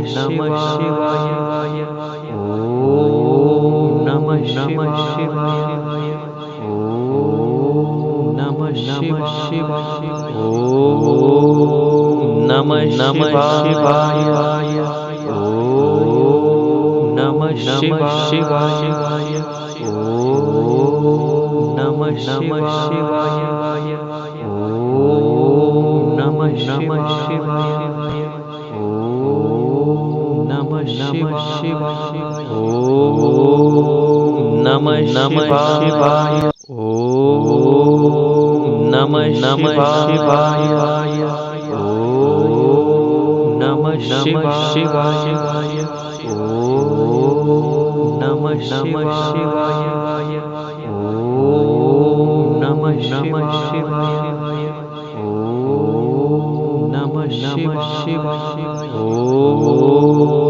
नमः नम ओम नमः शिवाय। नम नम शिवाय। ओम नम शिवाय। ओम नमः शिवाय। ओम नमः शिवाय। ओम नमः शिवाय। नमः शिवाय। ॐ नमः नमः शिवाय। ॐ नमः नमः शिवाय। ॐ नमः नमः शिवाय। ॐ नमः नमः शिवाय। ॐ नमः नमः शिवाय। ॐ नमः नमः शिवाय। ॐ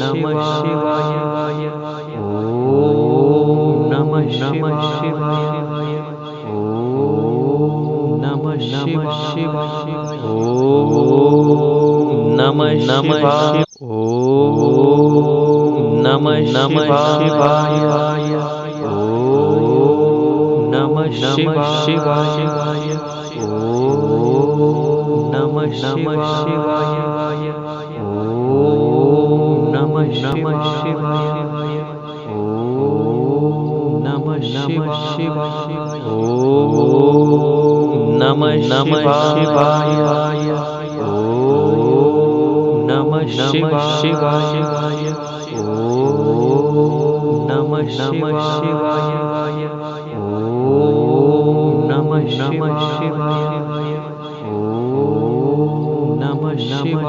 नमः शिवाय। ॐ नमः नमः शिवाय। ॐ नमः नमः शिवाय। ॐ नमः नमः ॐ नमः नमः शिवाय। ॐ नमः नमः शिवाय। ॐ नमः नमः शिवाय। नमः नमः शिवाय। ॐ नमः नमः शिवाय। ॐ नमः नमः शिवाय। ॐ नमः नमः शिवाय। ॐ नमः नमः शिवाय। ॐ नमः नमः शिवाय। ॐ नमः नमः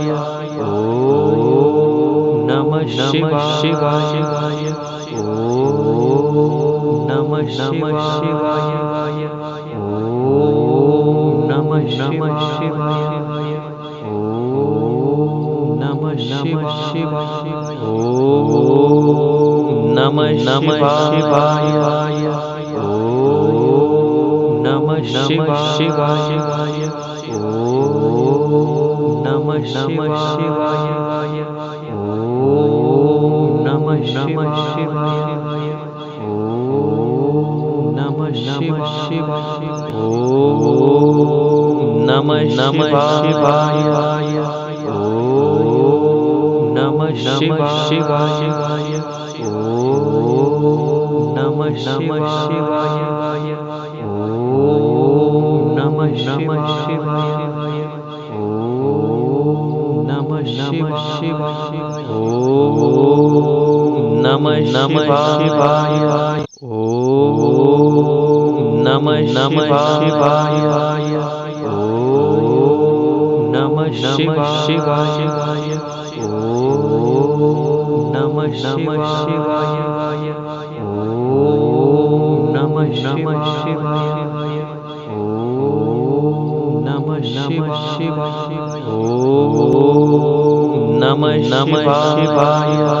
नमः शिवाय। ओम नमः शिवाय। ओ नमः शिवाय। ओ नमः शिवाय। ओम नमः नमः शिवाय। ओ नमः शिवाय। ओम नमः शिवाय। नमः नमः शिवाय। ॐ नमः नमः शिवाय। ॐ नमः नमः शिवाय। ॐ नमः नमः शिवाय। ॐ नमः नमः शिवाय। ॐ नमः नमः शिवाय नमः नमः शिवाय। ॐ नमः नमः शिवाय। ॐ नमः नमः शिवाय। ॐ नमः नमः शिवाय। ॐ नमः नमः शिवाय। शिवाय ॐ नमः नमः शिवाय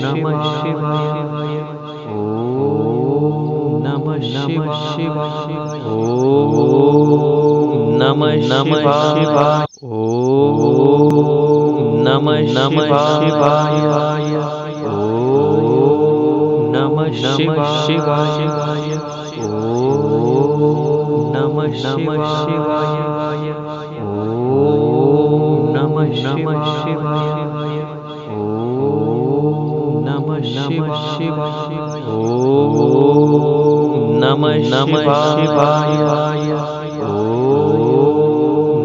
नमः शिवाय। ॐ नमः नमः शिवाय। ॐ नमः नमः शिवाय। ॐ नमः नमः शिवाय। ॐ नमः नमः शिवाय। ॐ नमः नमः शिवाय। ॐ नमः नमः शिवाय नमः नमः शिवाय। ॐ नमः नमः शिवाय। ॐ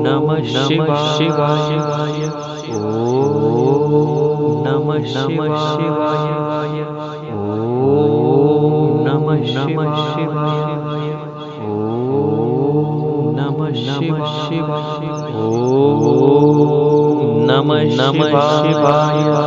नमः नमः शिवाय। ॐ नमः नमः शिवाय। ॐ नमः नमः शिवाय। ॐ नमः नमः शिवाय। ॐ नमः नमः शिवाय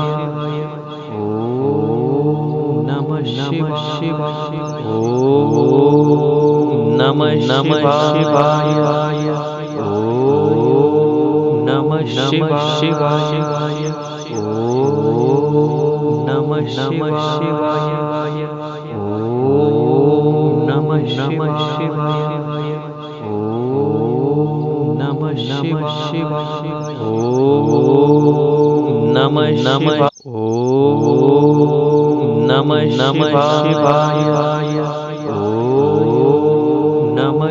नमः नमः शिवाय। ॐ नमः नमः शिवाय। ॐ नमः नमः शिवाय। ॐ नमः नमः शिवाय। ॐ नमः नमः शिवाय। ॐ नमः नमः ॐ नमः नमः शिवाय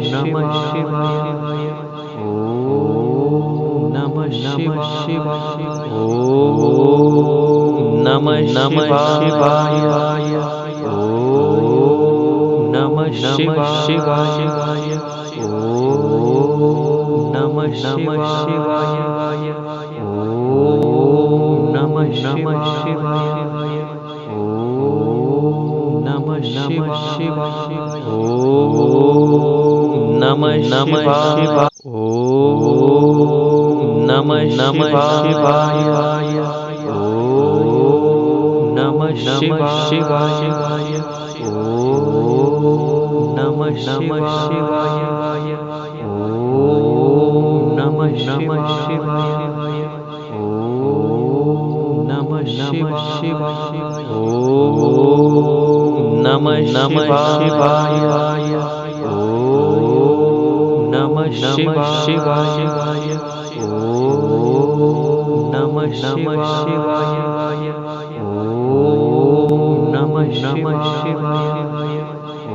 नमः नमः शिवाय। ॐ नमः नमः शिवाय। ॐ नमः नमः शिवाय। ॐ नमः नमः शिवाय। ॐ नमः नमः शिवाय नमः शिवाय। ॐ नमः नमः शिवाय। ॐ नमः नमः शिवाय। ॐ नमः नमः शिवाय। ॐ नमः नमः शिवाय। ॐ नमः नमः शिवाय। ॐ नमः नमः शिवाय नमः नमः शिवाय। ॐ नमः नमः शिवाय। ॐ नमः नमः शिवाय। ॐ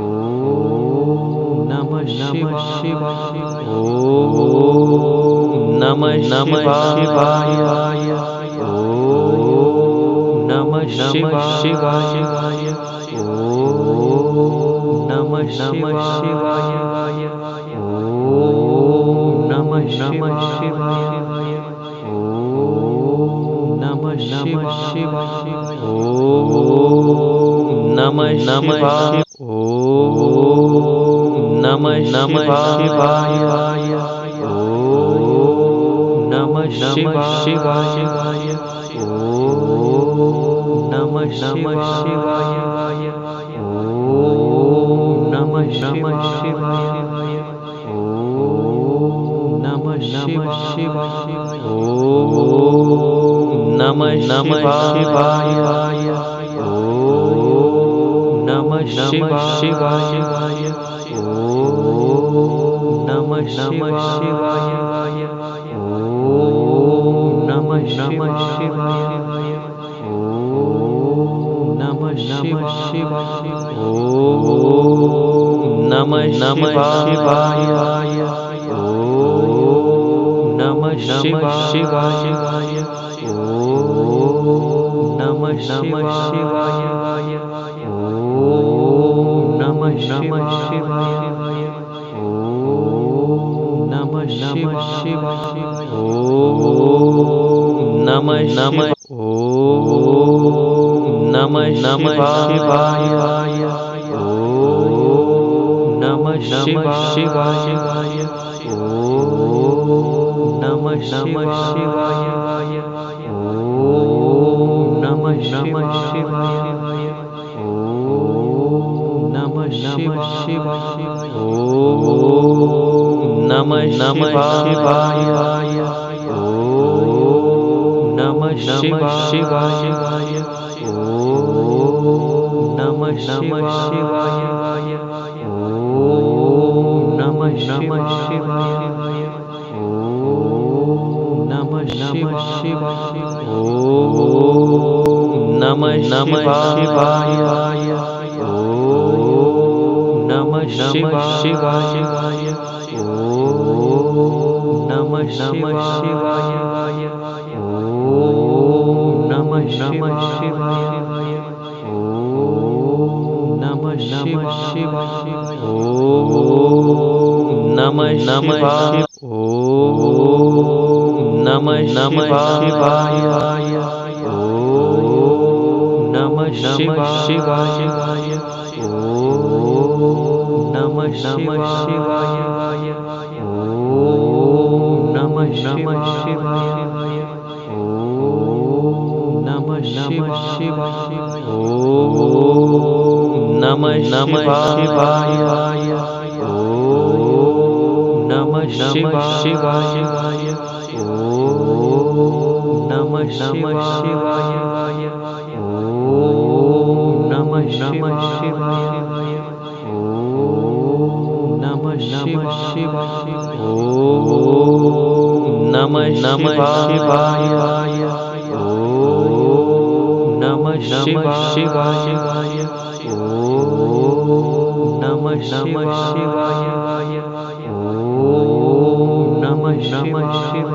नमः नमः शिवाय। ॐ नमः नमः शिवाय। ॐ नमः नमः शिवाय। ॐ नमः नमः शिवाय। नमः नमः शिवाय ॐ नमः नमः शिवाय। ॐ नमः नमः ॐ नमः नमः शिवाय। ॐ नमः नमः शिवाय। ॐ नमः नमः शिवाय। ॐ नमः नमः शिवाय नमः शिवाय। ॐ नमः नमः शिवाय। ॐ नमः नमः शिवाय। ॐ नमः नमः शिवाय। ॐ नमः नमः शिवाय। ॐ नमः नमः शिवाय। ॐ नमः नमः शिवाय। नमः नमः शिवाय। ॐ नमः नमः शिवाय। ॐ नमः नमः शिवाय। ॐ नमः नमः ॐ नमः नमः शिवाय। ॐ नमः नमः शिवाय। ॐ नमः नमः शिवाय। नमः शिवाय। ॐ नमः नमः शिवाय। ॐ नमः नमः शिवाय। ॐ नमः नमः शिवाय। ॐ नमः नमः शिवाय। ॐ नमः नमः शिवाय नमः शिवाय। ॐ नमः नमः शिवाय। ॐ नमः नमः शिवाय। ॐ नमः नमः शिवाय। ॐ नमः नमः शिवाय। ॐ नमः नमः ॐ नमः नमः शिवाय नमः शिवाय। नमः नमः शिवाय। ॐ नमः नमः शिवाय। ॐ नमः नमः शिवाय। ॐ नमः नमः शिवाय। ॐ नमः नमः शिवाय। ॐ नमः नमः शिवाय। नमः शिवाय। ॐ नमः नमः शिवाय। ॐ नमः नमः शिवाय। ॐ नमः नमः शिवाय। ॐ नमः नमः शिवाय। ॐ नमः नमः शिवाय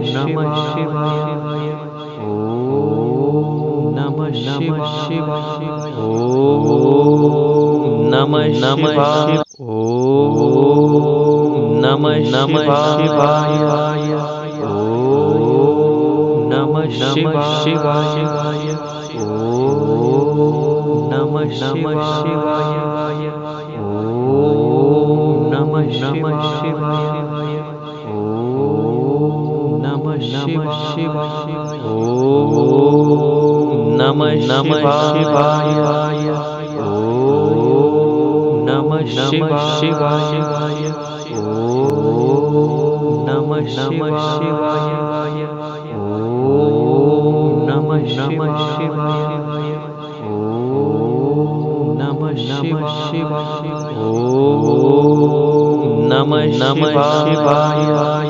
नम शिव शिव ओ नमः शिव शिव ओ नमः शिव ओ नम नमः शिवाय। ओ नमो नमः शिवायि। ओ नमो नमः शिवा ओ नमो नमः शिव शिव शिव शिव नमः नम नमः शिवाय। ओ नमो नमः शिवाय। ओ नम नमः शिवाय। ओ नमो नमः शिव शिवा नमः नमो नमः शिव शिव नमः नम नमः शिवाय।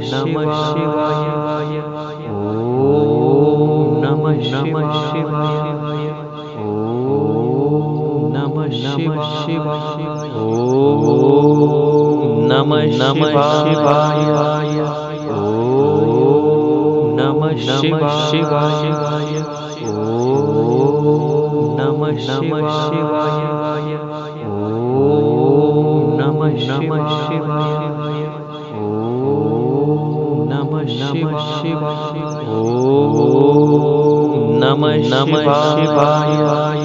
नमः शिवाय। ओ नम शिवाय। शिवाय। ओम नमः नम शिवाय। ओम नम शिवाय। नमः शिवाय। नम नम शिवाय।